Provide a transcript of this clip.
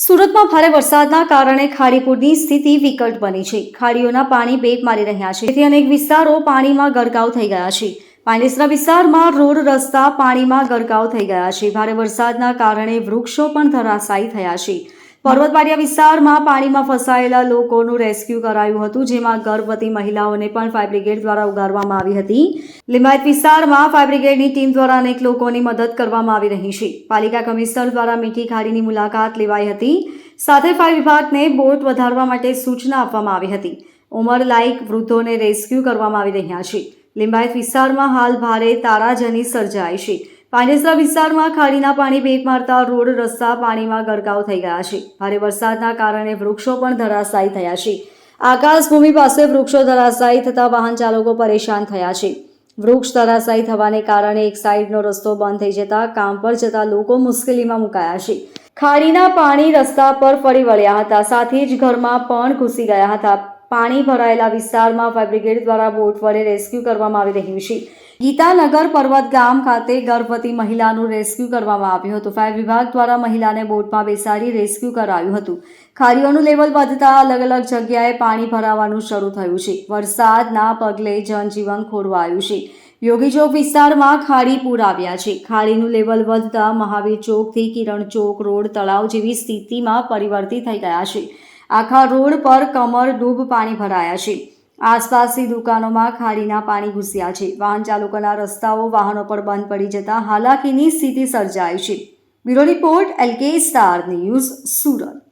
સુરતમાં ભારે વરસાદના કારણે ખાડીપુરની સ્થિતિ વિકટ બની છે. ખાડીઓના પાણી બેગ મારી રહ્યા છે. તેથી અનેક વિસ્તારો પાણીમાં ગરકાવ થઈ ગયા છે. પાંડેસરા વિસ્તારમાં રોડ, રસ્તા પાણીમાં ગરકાવ થઈ ગયા છે. ભારે વરસાદના કારણે વૃક્ષો પણ ધરાશાયી થયા છે. પર્વતવાડિયા વિસ્તારમાં પાણીમાં ફસાયેલા લોકોનું રેસ્ક્યુ કરાયું હતું, જેમાં ગર્ભવતી મહિલાઓને પણ ફાયર બ્રિગેડ દ્વારા ઉગારવામાં આવી હતી. લિંબાયત વિસ્તારમાં ફાયર બ્રિગેડની ટીમ દ્વારા અનેક લોકોની મદદ કરવામાં આવી રહી છે. પાલિકા કમિશનર દ્વારા મીઠી ખાડીની મુલાકાત લેવાઈ હતી. સાથે ફાયર વિભાગને બોટ વધારવા માટે સૂચના આપવામાં આવી હતી. ઉંમર લાયક વૃદ્ધોને રેસ્ક્યુ કરવામાં આવી રહ્યા છે. લિંબાયત વિસ્તારમાં હાલ ભારે તારાજની સર્જાઈ છે. પાંડેસરા વિસ્તારમાં ખાડીના પાણી બેક મારતા રોડ, રસ્તા, પાણીમાં ગરકાવ થઈ ગયા છે. ભારે વરસાદના કારણે વૃક્ષો પણ ધરાશાયી થયા છે. આકાશભૂમિ પાસે વૃક્ષો ધરાશાયી થતા વાહન ચાલકો પરેશાન થયા છે. વૃક્ષ ધરાશાયી થવાને કારણે એક સાઈડનો રસ્તો બંધ થઈ જતા, કામ પર જતા લોકો મુશ્કેલીમાં મુકાયા છે. ખાડીના પાણી રસ્તા પર ફરી વળ્યા હતા. સાથે જ ઘરમાં પણ ઘૂસી ગયા હતા. પાણી ભરાયેલા વિસ્તારમાં ફાયર બ્રિગેડ દ્વારા બોટ વડે રેસ્ક્યુ કરવામાં આવી રહ્યું છે. ગીતાનગર પર્વત ગામ ખાતે ગર્ભવતી મહિલાનું રેસ્ક્યુ કરવામાં આવ્યું હતું. ફાયર વિભાગ દ્વારા મહિલાને બોટમાં બેસાડી રેસ્ક્યુ કરાયું હતું. ખાડીઓનું લેવલ વધતા અલગ અલગ જગ્યાએ પાણી ભરાવાનું શરૂ થયું છે. વરસાદના પગલે જનજીવન ખોરવાયું છે. યોગી ચોક વિસ્તારમાં ખાડી પૂર આવ્યા છે. ખાડીનું લેવલ વધતા મહાવીર ચોકથી કિરણ ચોક રોડ તળાવ જેવી સ્થિતિમાં પરિવર્તિત થઈ ગયા છે. આખા રોડ પર કમર ડૂબ પાણી ભરાયા છે. આસપાસની દુકાનોમાં ખાડીના પાણી ઘૂસ્યા છે. વાહન ચાલકોના રસ્તાઓ, વાહનો પર બંધ પડી જતા હાલાકીની સ્થિતિ સર્જાઈ છે. Bureau report LK star news Surat.